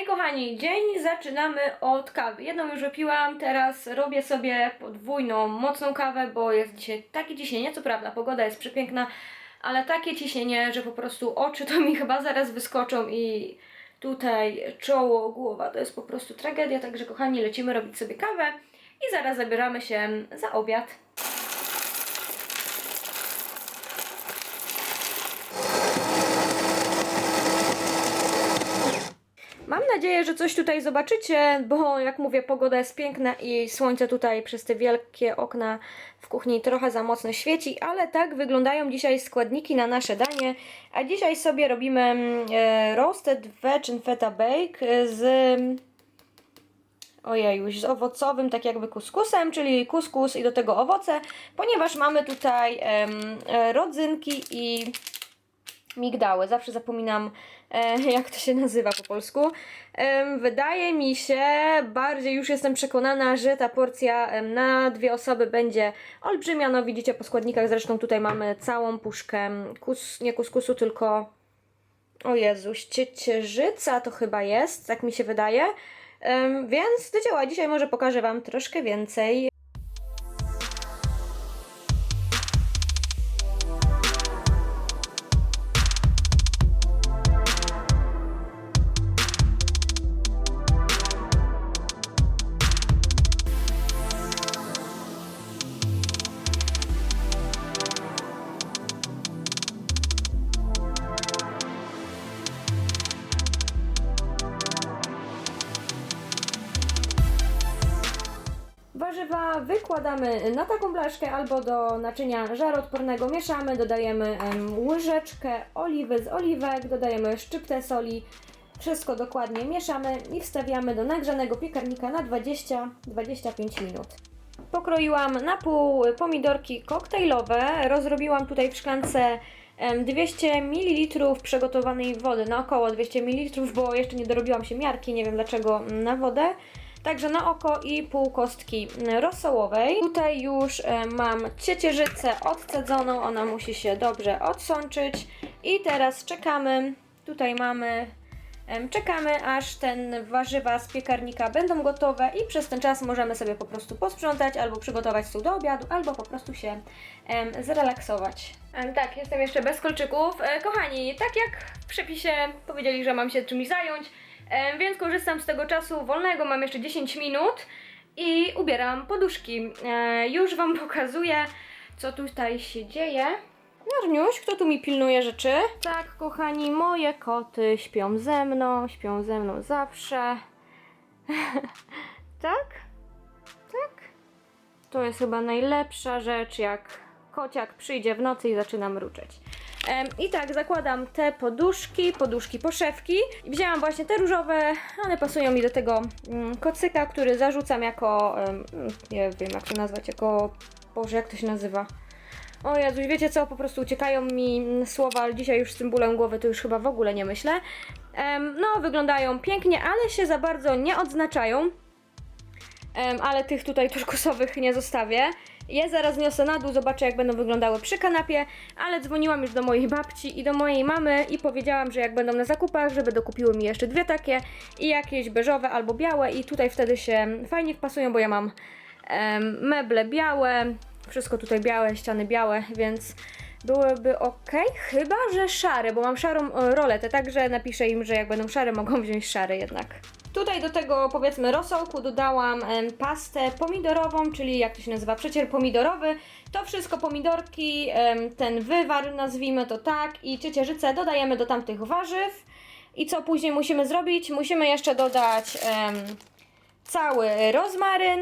Hej kochani, dzień zaczynamy od kawy. Jedną już wypiłam, teraz robię sobie podwójną, mocną kawę, bo jest dzisiaj takie ciśnienie, co prawda pogoda jest przepiękna, ale takie ciśnienie, że po prostu oczy to mi chyba zaraz wyskoczą i tutaj czoło, głowa to jest po prostu tragedia, także kochani lecimy robić sobie kawę i zaraz zabieramy się za obiad. Mam nadzieję, że coś tutaj zobaczycie, bo jak mówię, pogoda jest piękna i słońce tutaj przez te wielkie okna w kuchni trochę za mocno świeci, ale tak wyglądają dzisiaj składniki na nasze danie. A dzisiaj sobie robimy mm, e, roasted veg and feta bake z ojejuś, z owocowym, tak jakby kuskusem, czyli kuskus i do tego owoce, ponieważ mamy tutaj e, rodzynki i migdały. Zawsze zapominam, jak to się nazywa po polsku. Wydaje mi się, bardziej już jestem przekonana, że ta porcja na dwie osoby będzie olbrzymia. No widzicie po składnikach, zresztą tutaj mamy całą puszkę kus, nie kuskusu, tylko o Jezuś, ciecierzyca to chyba jest, tak mi się wydaje. Więc do dzieła, dzisiaj może pokażę Wam troszkę więcej. Warzywa wykładamy na taką blaszkę albo do naczynia żaroodpornego. Mieszamy, dodajemy em, łyżeczkę oliwy z oliwek, dodajemy szczyptę soli. Wszystko dokładnie mieszamy i wstawiamy do nagrzanego piekarnika na 20-25 minut. Pokroiłam na pół pomidorki koktajlowe. Rozrobiłam tutaj w szklance em, 200 ml przygotowanej wody, na około 200 ml, bo jeszcze nie dorobiłam się miarki, nie wiem dlaczego na wodę. Także na oko i pół kostki rosołowej. Tutaj już e, mam ciecierzycę odcedzoną, ona musi się dobrze odsączyć. I teraz czekamy, tutaj mamy, czekamy aż ten warzywa z piekarnika będą gotowe i przez ten czas możemy sobie po prostu posprzątać albo przygotować stół do obiadu, albo po prostu się zrelaksować. Tak, jestem jeszcze bez kolczyków. E, kochani, tak jak w przepisie powiedzieli, że mam się czymś zająć, Więc korzystam z tego czasu wolnego, mam jeszcze 10 minut i ubieram poduszki. E, już Wam pokazuję, co tutaj się dzieje. Jarniuś, kto tu mi pilnuje rzeczy? Tak, kochani, moje koty śpią ze mną, śpią ze mną zawsze. tak? Tak? To jest chyba najlepsza rzecz, jak kociak przyjdzie w nocy i zaczyna mruczeć. I tak, zakładam te poduszki, poduszki poszewki. Wzięłam właśnie te różowe, one pasują mi do tego mm, kocyka, który zarzucam jako, nie wiem jak to nazwać, jako, Boże, jak to się nazywa? O Jezu, wiecie co, po prostu uciekają mi mm, słowa, ale dzisiaj już z tym bólem głowy to już chyba w ogóle nie myślę. No, wyglądają pięknie, ale się za bardzo nie odznaczają. Ale tych tutaj turkusowych nie zostawię. Je zaraz niosę na dół, zobaczę jak będą wyglądały przy kanapie, ale dzwoniłam już do mojej babci i do mojej mamy i powiedziałam, że jak będą na zakupach, żeby dokupiły mi jeszcze dwie takie i jakieś beżowe albo białe i tutaj wtedy się fajnie wpasują, bo ja mam em, meble białe, wszystko tutaj białe, ściany białe, więc byłyby ok, chyba że szare, bo mam szarą e, roletę, także napiszę im, że jak będą szare, mogą wziąć szare jednak. Tutaj do tego powiedzmy rosołku dodałam pastę pomidorową, czyli jak to się nazywa, przecier pomidorowy. To wszystko pomidorki, ten wywar nazwijmy to tak i ciecierzycę dodajemy do tamtych warzyw. I co później musimy zrobić? Musimy jeszcze dodać cały rozmaryn,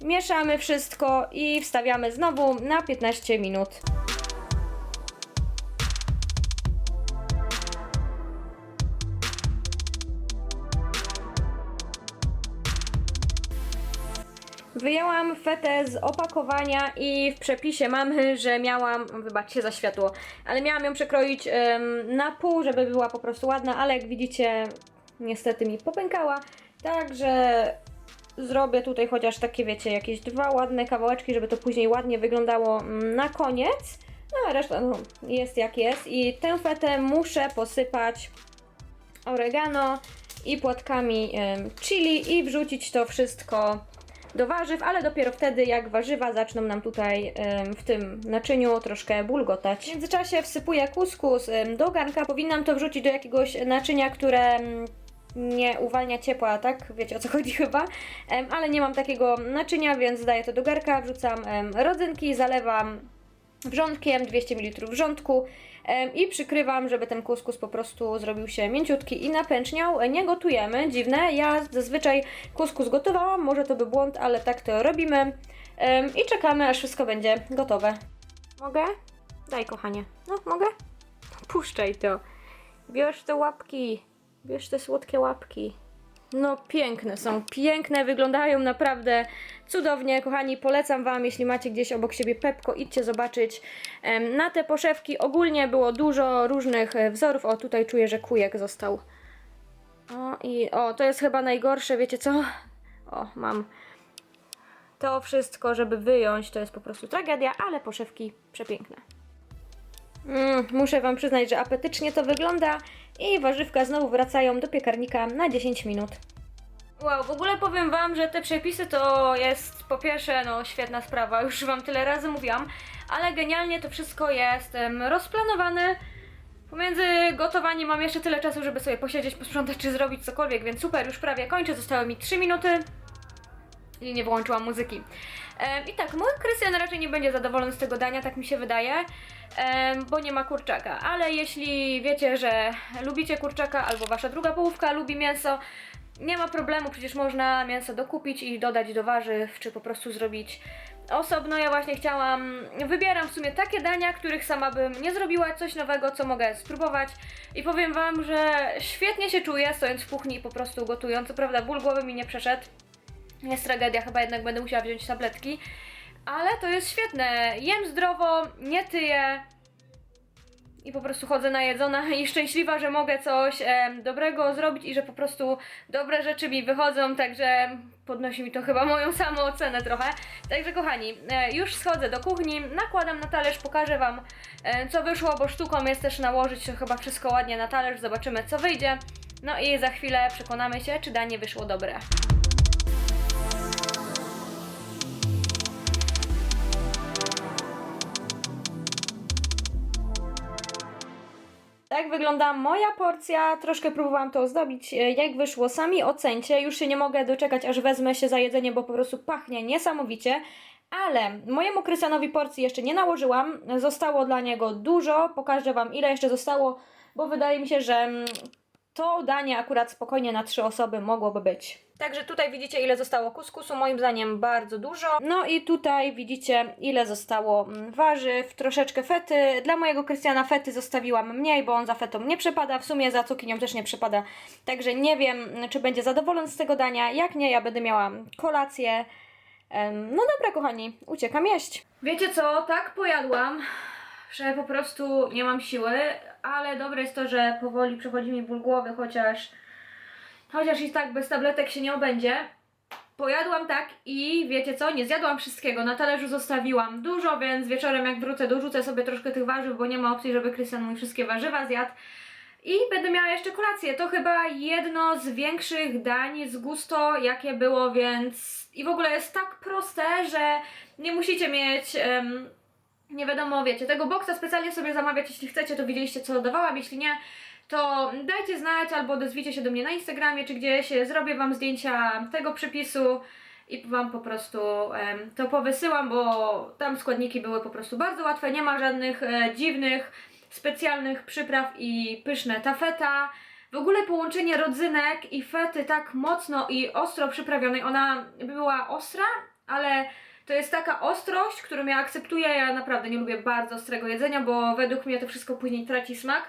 mieszamy wszystko i wstawiamy znowu na 15 minut. Wyjęłam fetę z opakowania i w przepisie mamy, że miałam, wybaczcie za światło, ale miałam ją przekroić em, na pół, żeby była po prostu ładna, ale jak widzicie, niestety mi popękała. Także zrobię tutaj chociaż takie, wiecie, jakieś dwa ładne kawałeczki, żeby to później ładnie wyglądało mm, na koniec. No a reszta no, jest jak jest. I tę fetę muszę posypać oregano, i płatkami em, chili i wrzucić to wszystko do warzyw, ale dopiero wtedy jak warzywa zaczną nam tutaj w tym naczyniu troszkę bulgotać. W międzyczasie wsypuję kuskus do garnka. Powinnam to wrzucić do jakiegoś naczynia, które nie uwalnia ciepła, tak? Wiecie o co chodzi chyba. Ale nie mam takiego naczynia, więc daję to do garka, wrzucam rodzynki, zalewam wrzątkiem, 200 ml wrzątku i przykrywam, żeby ten kuskus po prostu zrobił się mięciutki i napęczniał. Nie gotujemy, dziwne. Ja zazwyczaj kuskus gotowałam, może to był błąd, ale tak to robimy. I czekamy, aż wszystko będzie gotowe. Mogę? Daj, kochanie. No, mogę? Puszczaj to. Bierz te łapki. Bierz te słodkie łapki. No piękne są, piękne, wyglądają naprawdę cudownie. Kochani, polecam Wam, jeśli macie gdzieś obok siebie Pepko, idźcie zobaczyć. Na te poszewki ogólnie było dużo różnych e, wzorów. O, tutaj czuję, że kujek został. O, i o, to jest chyba najgorsze, wiecie co? O, mam. To wszystko, żeby wyjąć, to jest po prostu tragedia, ale poszewki przepiękne. Mm, muszę Wam przyznać, że apetycznie to wygląda i warzywka znowu wracają do piekarnika na 10 minut. Wow, w ogóle powiem Wam, że te przepisy to jest po pierwsze no świetna sprawa, już Wam tyle razy mówiłam, ale genialnie to wszystko jest em, rozplanowane. Pomiędzy gotowaniem mam jeszcze tyle czasu, żeby sobie posiedzieć, posprzątać czy zrobić cokolwiek, więc super, już prawie kończę, zostały mi 3 minuty nie wyłączyłam muzyki. I tak, mój Krystian raczej nie będzie zadowolony z tego dania, tak mi się wydaje, bo nie ma kurczaka. Ale jeśli wiecie, że lubicie kurczaka albo wasza druga połówka lubi mięso, nie ma problemu, przecież można mięso dokupić i dodać do warzyw, czy po prostu zrobić osobno. Ja właśnie chciałam, wybieram w sumie takie dania, których sama bym nie zrobiła, coś nowego, co mogę spróbować. I powiem Wam, że świetnie się czuję, stojąc w kuchni i po prostu gotując. Co prawda ból głowy mi nie przeszedł, jest tragedia, chyba jednak będę musiała wziąć tabletki. Ale to jest świetne. Jem zdrowo, nie tyję. I po prostu chodzę najedzona i szczęśliwa, że mogę coś em, dobrego zrobić i że po prostu dobre rzeczy mi wychodzą, także podnosi mi to chyba moją samoocenę trochę. Także kochani, e, już schodzę do kuchni, nakładam na talerz, pokażę Wam e, co wyszło, bo sztuką jest też nałożyć to chyba wszystko ładnie na talerz, zobaczymy co wyjdzie. No i za chwilę przekonamy się, czy danie wyszło dobre. Tak wygląda moja porcja. Troszkę próbowałam to ozdobić. E, Jak wyszło, sami ocencie. Już się nie mogę doczekać, aż wezmę się za jedzenie, bo po prostu pachnie niesamowicie. Ale mojemu Krystianowi porcji jeszcze nie nałożyłam. Zostało dla niego dużo. Pokażę Wam, ile jeszcze zostało, bo wydaje mi się, że mm, to danie akurat spokojnie na trzy osoby mogłoby być. Także tutaj widzicie ile zostało kuskusu, moim zdaniem bardzo dużo. No i tutaj widzicie ile zostało mm, warzyw, troszeczkę fety. Dla mojego Krystiana fety zostawiłam mniej, bo on za fetą nie przepada, w sumie za cukinią też nie przepada. Także nie wiem, czy będzie zadowolony z tego dania. Jak nie, ja będę miała kolację. No dobra, kochani, uciekam jeść. Wiecie co, tak pojadłam, że po prostu nie mam siły, ale dobre jest to, że powoli przechodzi mi ból głowy, chociaż chociaż i tak bez tabletek się nie obędzie. Pojadłam tak i wiecie co, nie zjadłam wszystkiego, na talerzu zostawiłam dużo, więc wieczorem jak wrócę dorzucę sobie troszkę tych warzyw, bo nie ma opcji, żeby Krystian mój wszystkie warzywa zjadł. I będę miała jeszcze kolację. To chyba jedno z większych dań z gusto, jakie było, więc i w ogóle jest tak proste, że nie musicie mieć em, nie wiadomo, wiecie, tego boksa specjalnie sobie zamawiać, jeśli chcecie, to widzieliście co dodawałam, jeśli nie, to dajcie znać albo odezwijcie się do mnie na Instagramie czy gdzieś, zrobię Wam zdjęcia tego przepisu i Wam po prostu to powysyłam, bo tam składniki były po prostu bardzo łatwe, nie ma żadnych e, dziwnych, specjalnych przypraw i pyszne tafeta. W ogóle połączenie rodzynek i fety tak mocno i ostro przyprawionej, ona była ostra, ale to jest taka ostrość, którą ja akceptuję. Ja naprawdę nie lubię bardzo ostrego jedzenia, bo według mnie to wszystko później traci smak.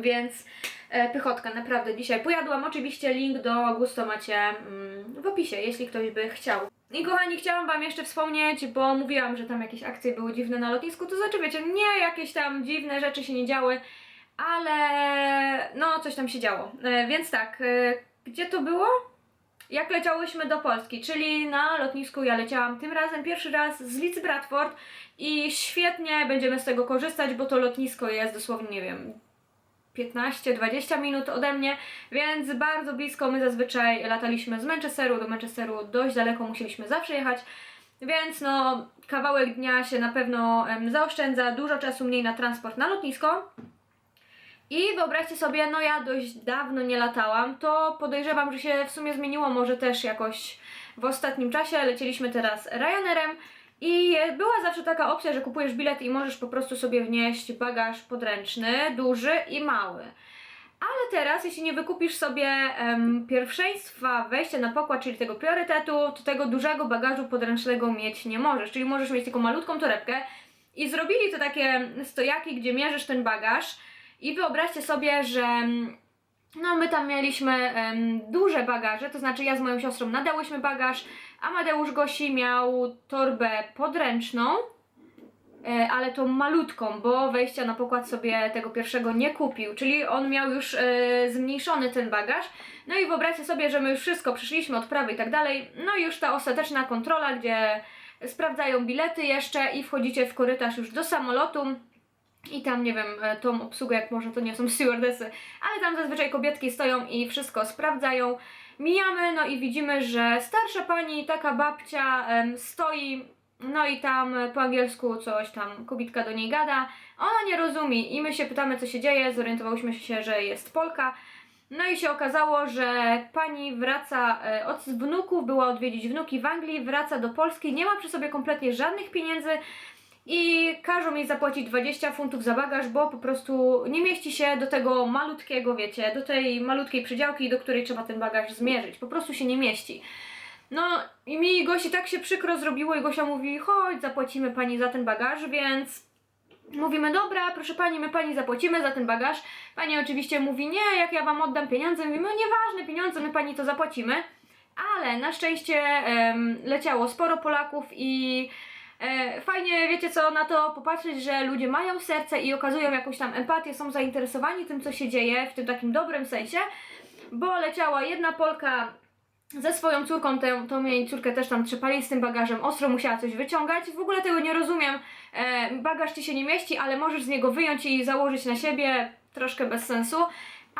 Więc e, pychotka naprawdę dzisiaj pojadłam. Oczywiście link do gusto macie mm, w opisie, jeśli ktoś by chciał. I kochani, chciałam Wam jeszcze wspomnieć, bo mówiłam, że tam jakieś akcje były dziwne na lotnisku, to znaczy wiecie, nie jakieś tam dziwne rzeczy się nie działy, ale no coś tam się działo. E, więc tak, e, gdzie to było? Jak leciałyśmy do Polski, czyli na lotnisku ja leciałam tym razem pierwszy raz z Leeds Bradford i świetnie będziemy z tego korzystać, bo to lotnisko jest dosłownie, nie wiem, 15-20 minut ode mnie, więc bardzo blisko my zazwyczaj lataliśmy z Manchesteru do Manchesteru, dość daleko musieliśmy zawsze jechać, więc no kawałek dnia się na pewno em, zaoszczędza, dużo czasu mniej na transport na lotnisko. I wyobraźcie sobie, no ja dość dawno nie latałam, to podejrzewam, że się w sumie zmieniło może też jakoś w ostatnim czasie. Lecieliśmy teraz Ryanerem i była zawsze taka opcja, że kupujesz bilet i możesz po prostu sobie wnieść bagaż podręczny, duży i mały. Ale teraz, jeśli nie wykupisz sobie em, pierwszeństwa wejścia na pokład, czyli tego priorytetu, to tego dużego bagażu podręcznego mieć nie możesz. Czyli możesz mieć tylko malutką torebkę. I zrobili to takie stojaki, gdzie mierzysz ten bagaż. I wyobraźcie sobie, że mm, no my tam mieliśmy em, duże bagaże, to znaczy ja z moją siostrą nadałyśmy bagaż, Amadeusz Gosi miał torbę podręczną, e, ale tą malutką, bo wejścia na pokład sobie tego pierwszego nie kupił, czyli on miał już e, zmniejszony ten bagaż. No i wyobraźcie sobie, że my już wszystko przyszliśmy, odprawy i tak dalej, no i już ta ostateczna kontrola, gdzie sprawdzają bilety jeszcze i wchodzicie w korytarz już do samolotu. I tam, nie wiem, e, tą obsługę, jak może to nie są stewardesy, ale tam zazwyczaj kobietki stoją i wszystko sprawdzają. Mijamy, no i widzimy, że starsza pani, taka babcia, stoi, no i tam po angielsku coś tam kobitka do niej gada. Ona nie rozumie i my się pytamy, co się dzieje. Zorientowałyśmy się, że jest Polka. No i się okazało, że pani wraca e, od wnuków, była odwiedzić wnuki w Anglii, wraca do Polski, nie ma przy sobie kompletnie żadnych pieniędzy i każą jej zapłacić 20 funtów za bagaż, bo po prostu nie mieści się do tego malutkiego, wiecie, do tej malutkiej przydziałki, do której trzeba ten bagaż zmierzyć. Po prostu się nie mieści. No i mi Gosi tak się przykro zrobiło i Gosia mówi, chodź, zapłacimy pani za ten bagaż, więc mówimy, dobra, proszę pani, my pani zapłacimy za ten bagaż. Pani oczywiście mówi, nie, jak ja wam oddam pieniądze, mówimy, no nieważne pieniądze, my pani to zapłacimy. Ale na szczęście em, leciało sporo Polaków i E, fajnie, wiecie co, na to popatrzeć, że ludzie mają serce i okazują jakąś tam empatię, są zainteresowani tym, co się dzieje, w tym takim dobrym sensie, bo leciała jedna Polka ze swoją córką, tę, tą jej córkę też tam trzepali z tym bagażem, ostro musiała coś wyciągać, w ogóle tego nie rozumiem, e, bagaż ci się nie mieści, ale możesz z niego wyjąć i założyć na siebie, troszkę bez sensu,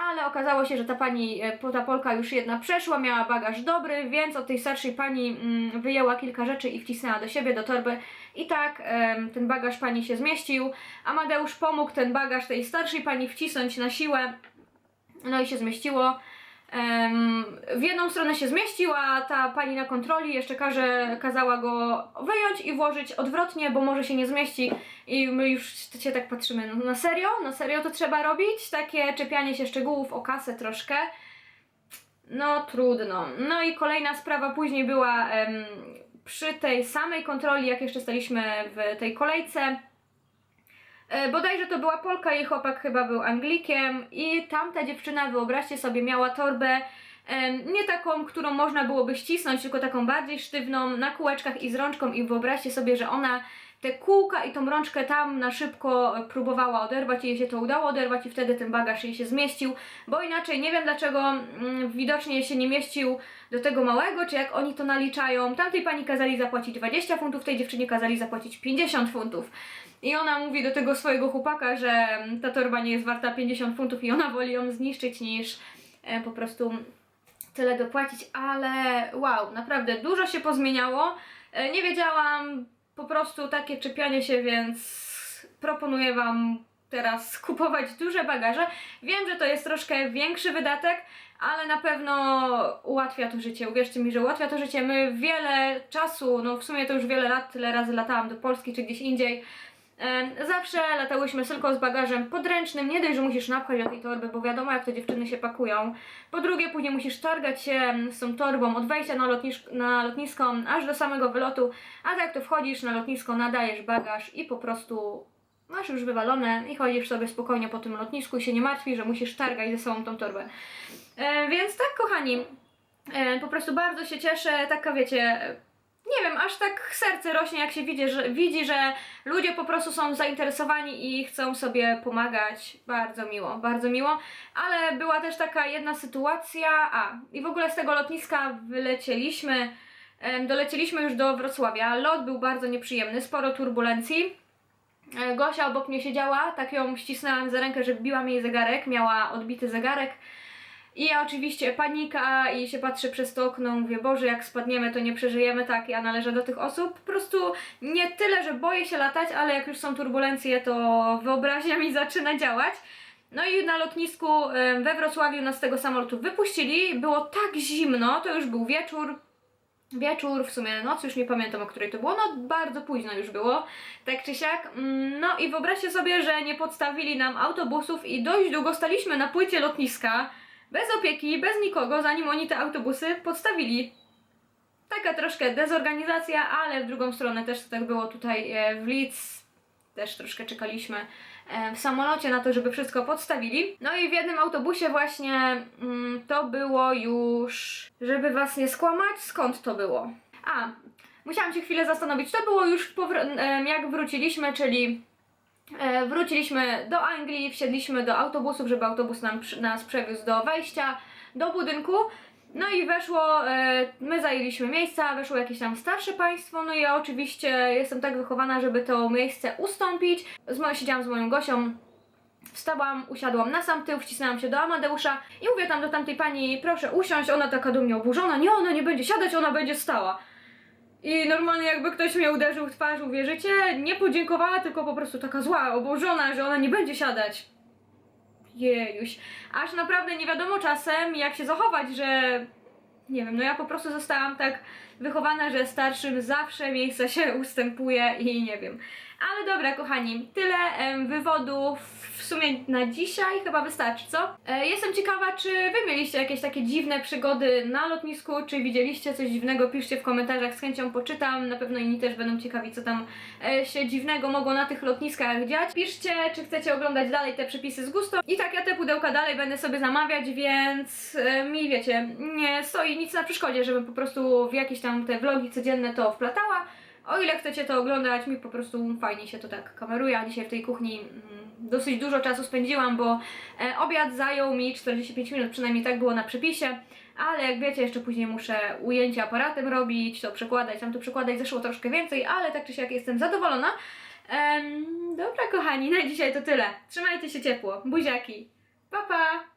ale okazało się, że ta pani, e, ta Polka już jedna przeszła, miała bagaż dobry, więc od tej starszej pani mm, wyjęła kilka rzeczy i wcisnęła do siebie, do torby i tak ten bagaż pani się zmieścił. Amadeusz pomógł ten bagaż tej starszej pani wcisnąć na siłę, no i się zmieściło. W jedną stronę się zmieścił, a ta pani na kontroli jeszcze każe, kazała go wyjąć i włożyć odwrotnie, bo może się nie zmieści. I my już się tak patrzymy, no na serio? Na serio to trzeba robić? Takie czepianie się szczegółów o kasę troszkę. No trudno. No i kolejna sprawa później była przy tej samej kontroli, jak jeszcze staliśmy w tej kolejce. E, Bodajże to była Polka, jej chłopak chyba był Anglikiem i tamta dziewczyna, wyobraźcie sobie, miała torbę nie taką, którą można byłoby ścisnąć, tylko taką bardziej sztywną, na kółeczkach i z rączką i wyobraźcie sobie, że ona te kółka i tą rączkę tam na szybko próbowała oderwać i jej się to udało oderwać i wtedy ten bagaż jej się zmieścił, bo inaczej nie wiem dlaczego mm, widocznie się nie mieścił do tego małego, czy jak oni to naliczają. Tamtej pani kazali zapłacić 20 funtów, tej dziewczynie kazali zapłacić 50 funtów. I ona mówi do tego swojego chłopaka, że mm, ta torba nie jest warta 50 funtów i ona woli ją zniszczyć niż e, po prostu tyle dopłacić, ale wow, naprawdę dużo się pozmieniało. E, nie wiedziałam, po prostu takie czepianie się, więc proponuję Wam teraz kupować duże bagaże. Wiem, że to jest troszkę większy wydatek, ale na pewno ułatwia to życie. Uwierzcie mi, że ułatwia to życie. My wiele czasu, no w sumie to już wiele lat, tyle razy latałam do Polski czy gdzieś indziej. Em, Zawsze latałyśmy tylko z bagażem podręcznym. Nie dość, że musisz napchać do tej torby, bo wiadomo jak te dziewczyny się pakują. Po drugie, później musisz targać się z tą torbą od wejścia na, lotnisz- na lotnisko aż do samego wylotu. A tak to wchodzisz na lotnisko, nadajesz bagaż i po prostu masz już wywalone i chodzisz sobie spokojnie po tym lotnisku i się nie martwisz, że musisz targać ze sobą tą torbę. E, więc tak, kochani, e, po prostu bardzo się cieszę. Taka wiecie, nie wiem, aż tak serce rośnie, jak się widzi, że, widzi, że ludzie po prostu są zainteresowani i chcą sobie pomagać. Bardzo miło, bardzo miło. Ale była też taka jedna sytuacja, a i w ogóle z tego lotniska wylecieliśmy, em, dolecieliśmy już do Wrocławia. Lot był bardzo nieprzyjemny, sporo turbulencji. E, Gosia obok mnie siedziała, tak ją ścisnęłam za rękę, że biła jej zegarek, miała odbity zegarek. I ja oczywiście panika i się patrzę przez to okno, mówię, Boże, jak spadniemy, to nie przeżyjemy, tak, ja należę do tych osób. Po prostu nie tyle, że boję się latać, ale jak już są turbulencje, to wyobraźnia mi zaczyna działać. No i na lotnisku we Wrocławiu nas z tego samolotu wypuścili, było tak zimno, to już był wieczór, wieczór, w sumie noc, już nie pamiętam o której to było, no bardzo późno już było, tak czy siak. Mm, No i wyobraźcie sobie, że nie podstawili nam autobusów i dość długo staliśmy na płycie lotniska, bez opieki, bez nikogo, zanim oni te autobusy podstawili. Taka troszkę dezorganizacja, ale w drugą stronę też to tak było tutaj e, w Leeds. Też troszkę czekaliśmy e, w samolocie na to, żeby wszystko podstawili. No i w jednym autobusie właśnie mm, to było już, żeby was nie skłamać, skąd to było? A, musiałam się chwilę zastanowić. To było już em, jak wróciliśmy, czyli E, Wróciliśmy do Anglii, wsiedliśmy do autobusów, żeby autobus nam, nas przewiózł do wejścia do budynku. No i weszło, e, my zajęliśmy miejsca, weszło jakieś tam starsze państwo, no i ja oczywiście jestem tak wychowana, żeby to miejsce ustąpić. Z moją, siedziałam z moją Gosią, wstałam, usiadłam na sam tył, wcisnęłam się do Amadeusza i mówię tam do tamtej pani, proszę usiąść, ona taka do mnie oburzona, nie, ona nie będzie siadać, ona będzie stała. I normalnie jakby ktoś mnie uderzył w twarz, uwierzycie? Nie podziękowała, tylko po prostu taka zła, oburzona, że ona nie będzie siadać. Jejuś. Aż naprawdę nie wiadomo czasem, jak się zachować, że... Nie wiem, no ja po prostu zostałam tak wychowana, że starszym zawsze miejsca się ustępuje i nie wiem. Ale dobra, kochani, tyle wywodów w sumie na dzisiaj chyba wystarczy, co? E, jestem ciekawa, czy wy mieliście jakieś takie dziwne przygody na lotnisku, czy widzieliście coś dziwnego, piszcie w komentarzach, z chęcią poczytam, na pewno inni też będą ciekawi, co tam e, się dziwnego mogło na tych lotniskach dziać. Piszcie, czy chcecie oglądać dalej te przepisy z gusto. I tak, ja te pudełka dalej będę sobie zamawiać, więc e, mi wiecie, nie stoi nic na przeszkodzie, żebym po prostu w jakieś tam te vlogi codzienne to wplatała. O ile chcecie to oglądać, mi po prostu fajnie się to tak kameruje, a dzisiaj w tej kuchni mm, dosyć dużo czasu spędziłam, bo e, obiad zajął mi 45 minut, przynajmniej tak było na przepisie, ale jak wiecie, jeszcze później muszę ujęcie aparatem robić, to przekładać, tam to przekładać zeszło troszkę więcej, ale tak czy siak jestem zadowolona. Em, dobra kochani, na dzisiaj to tyle. Trzymajcie się ciepło, buziaki, pa pa!